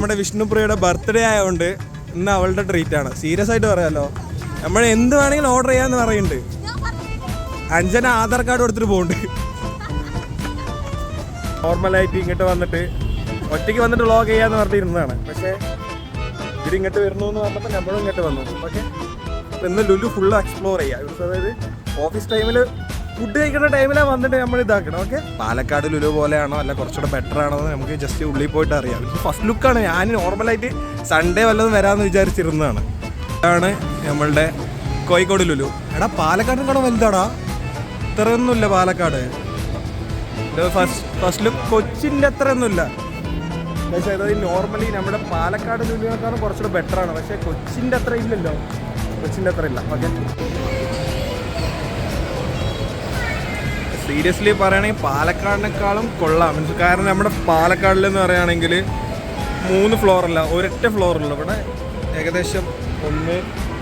നമ്മുടെ വിഷ്ണുപ്രിയയുടെ ബർത്ത്ഡേ ആയതുകൊണ്ട് ഇന്ന് അവളുടെ ട്രീറ്റ് ആണ്. സീരിയസ് ആയിട്ട് പറയാലോ. നമ്മൾ എന്ത് വേണമെങ്കിലും ഓർഡർ ചെയ്യാന്ന് പറയുന്നുണ്ട്. അഞ്ജന ആധാർ കാർഡ് കൊടുത്തിട്ട് പോകുന്നുണ്ട് നോർമലായിട്ട് ഇങ്ങോട്ട് വന്നിട്ട് ഒറ്റയ്ക്ക് വന്നിട്ട് വ്ളോഗ് ചെയ്യാന്ന് പറഞ്ഞിരുന്നതാണ് പക്ഷേ ഇവർ ഇങ്ങോട്ട് വരുന്നു എന്ന് പറഞ്ഞപ്പോൾ നമ്മളും ഇങ്ങോട്ട് വന്നു. പക്ഷേ ഇന്ന് ലുലു ഫുള്ള് എക്സ്പ്ലോർ ചെയ്യാം. ഇവിടുത്തെ അതായത് ഓഫീസ് ടൈമിൽ ഫുഡ് കഴിക്കുന്ന ടൈമിലാണ് വന്നിട്ട് നമ്മൾ ഇതാക്കണം ഓക്കെ പാലക്കാട് ലുലു പോലെയാണോ? അല്ല കുറച്ചുകൂടെ ബെറ്റർ ആണോ എന്ന് നമുക്ക് ജസ്റ്റ് ഉള്ളിൽ പോയിട്ട് അറിയാം. ഫസ്റ്റ് ലുക്കാണ് ഞാൻ നോർമലായിട്ട് സൺഡേ വല്ലതും വരാമെന്ന് വിചാരിച്ചിരുന്നതാണ്. ഇതാണ് നമ്മളുടെ കോഴിക്കോട് ലുലു. എടാ പാലക്കാട് പാലക്കാടിനെക്കാളും വലുതാടാ. ഇത്രയൊന്നുമില്ല പാലക്കാട്. ഫസ്റ്റ് ഫസ്റ്റ് ലുക്ക് കൊച്ചിന്റെ അത്രയൊന്നുമില്ല. പക്ഷേ അതായത് നോർമലി നമ്മുടെ പാലക്കാട് ലുലുവിനേക്കാളും കുറച്ചുകൂടെ ബെറ്റർ ആണ്. പക്ഷേ കൊച്ചിന്റെ അത്ര ഇല്ലല്ലോ. കൊച്ചിന്റെ അത്ര ഇല്ല. ഓക്കെ സീരിയസ്ലി പറയുകയാണെങ്കിൽ പാലക്കാടിനേക്കാളും കൊള്ളാം. മീൻസ് കാരണം നമ്മുടെ പാലക്കാടിൽ എന്ന് പറയുകയാണെങ്കിൽ മൂന്ന് ഫ്ലോറല്ല ഒരൊറ്റ ഫ്ലോറുള്ളൂ ഇവിടെ ഏകദേശം ഒന്ന്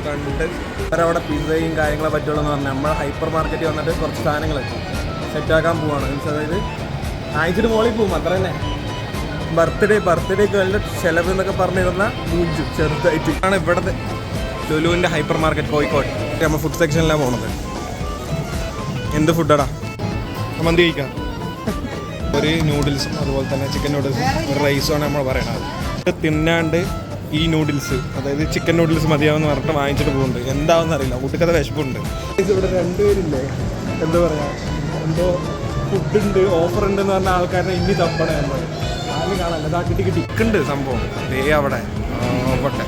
രണ്ട് വരെ അവിടെ പിസയും കാര്യങ്ങളെ പറ്റുള്ളൂ എന്ന് പറഞ്ഞാൽ നമ്മൾ ഹൈപ്പർ മാർക്കറ്റിൽ വന്നിട്ട് കുറച്ച് സാധനങ്ങൾ സെറ്റാക്കാൻ പോവാണ്. മീൻസ് അതായത് ആഴ്ചയുടെ മോളിൽ പോകും അത്ര തന്നെ. ബർത്ത്ഡേ ബർത്ത്ഡേക്ക് വല്ല ചിലവ് എന്നൊക്കെ പറഞ്ഞിരുന്ന മൂഞ്ചു ചെറുതായിട്ട്. ആണ് ഇവിടുത്തെ ലുലുവിന്റെ ഹൈപ്പർ മാർക്കറ്റ് കോഴിക്കോട്. നമ്മൾ ഫുഡ് സെക്ഷനിലാണ് പോകുന്നത് എന്ത് ഫുഡാടാ മന്തി കഴിക്കാം? ഒരു നൂഡിൽസും അതുപോലെ തന്നെ ചിക്കൻ നൂഡിൽസും ഒരു റൈസുമാണ് നമ്മൾ പറയുന്നത് തിന്നാണ്ട് ഈ നൂഡിൽസ് അതായത് ചിക്കൻ നൂഡിൽസ് മതിയാവുമെന്ന് പറഞ്ഞിട്ട് വാങ്ങിച്ചിട്ട് പോകുന്നുണ്ട്. എന്താവെന്ന് അറിയില്ല. കുട്ടിക്കഥ വിശപ്പുണ്ട്. ഇവിടെ രണ്ടുപേരില്ലേ? എന്താ പറയാ? എന്തോ ഫുഡ് ഉണ്ട് ഓഫർ ഉണ്ട് എന്ന് പറഞ്ഞ ആൾക്കാരെ ഇനി തപ്പണേ നമ്മൾ ആരും കിട്ടി സംഭവം. ദേ അവിടെ. പോട്ടെ.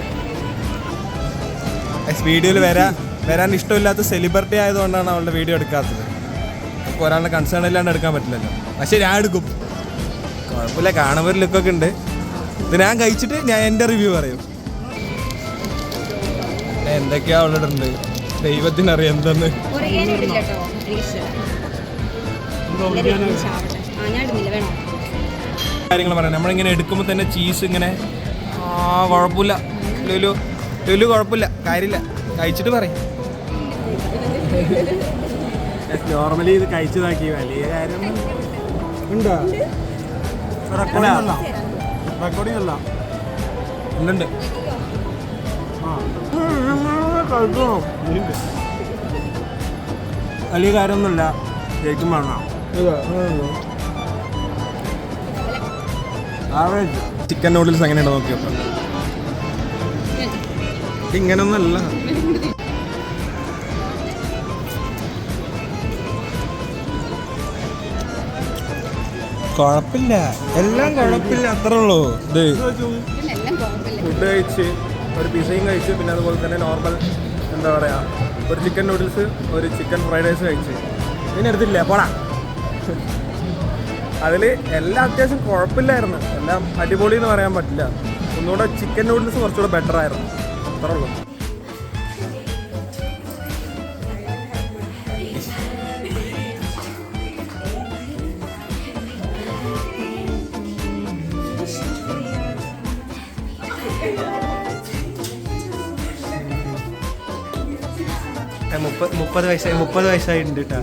വീഡിയോയിൽ വരാൻ വരാൻ ഇഷ്ടമില്ലാത്ത സെലിബ്രിറ്റി ആയതുകൊണ്ടാണ് അവളുടെ വീഡിയോ എടുക്കാത്തത്. ഒരാളുടെ കൺസേൺ ഇല്ലാണ്ട് എടുക്കാൻ പറ്റില്ലല്ലോ. പക്ഷെ ഞാൻ എടുക്കും. കുഴപ്പമില്ല കാണുമ്പോൾ ലുക്ക് ഒക്കെ ഉണ്ട്. ഇത് ഞാൻ കഴിച്ചിട്ട് ഞാൻ എന്റെ റിവ്യൂ പറയും. എന്തൊക്കെയാ ഉള്ളിട്ടുണ്ട് ഉണ്ട് ദൈവത്തിനറിയാം എന്തെന്ന്. കാര്യങ്ങൾ പറയാം നമ്മളിങ്ങനെ എടുക്കുമ്പോൾ തന്നെ ചീസ് ഇങ്ങനെ ആ കുഴപ്പമില്ല. ലുലു ലുലു കുഴപ്പമില്ല. കാര്യമില്ല. കഴിച്ചിട്ട് പറയും. നോർമലി ഇത് കഴിച്ചതാക്കി വലിയ കാര്യം ഉണ്ടോ? റെക്കോർഡിംഗ് അല്ല. ഉണ്ട്? വലിയ കാര്യമൊന്നുമില്ല. ശരിക്കും പറഞ്ഞാൽ ചിക്കൻ നൂഡിൽസ് എങ്ങനെയാണ് നോക്കിയപ്പോ നോക്കാം ഇങ്ങനൊന്നല്ല കുഴപ്പമില്ല എല്ലാം കുഴപ്പമില്ല അത്രേ ഉള്ളൂ. ഇത്. ഫുഡ് കഴിച്ച് ഒരു പിസയും കഴിച്ച് പിന്നെ അതുപോലെ തന്നെ നോർമൽ എന്താ പറയാ ഒരു ചിക്കൻ നൂഡിൽസ് ഒരു ചിക്കൻ ഫ്രൈഡ് റൈസ് കഴിച്ച്. പിന്നെ എടുത്തില്ല പോടാ. അതിൽ എല്ലാം അത്യാവശ്യം കുഴപ്പമില്ലായിരുന്നു എല്ലാം അടിപൊളി എന്ന് പറയാൻ പറ്റില്ല. ഒന്നുകൂടെ ചിക്കൻ നൂഡിൽസ് കുറച്ചുകൂടെ ബെറ്റർ ആയിരുന്നു. അത്രേ ഉള്ളൂ. മുപ്പത് മുപ്പത് വയസ്സായി മുപ്പത് വയസ്സായിട്ടുണ്ട് കേട്ടോ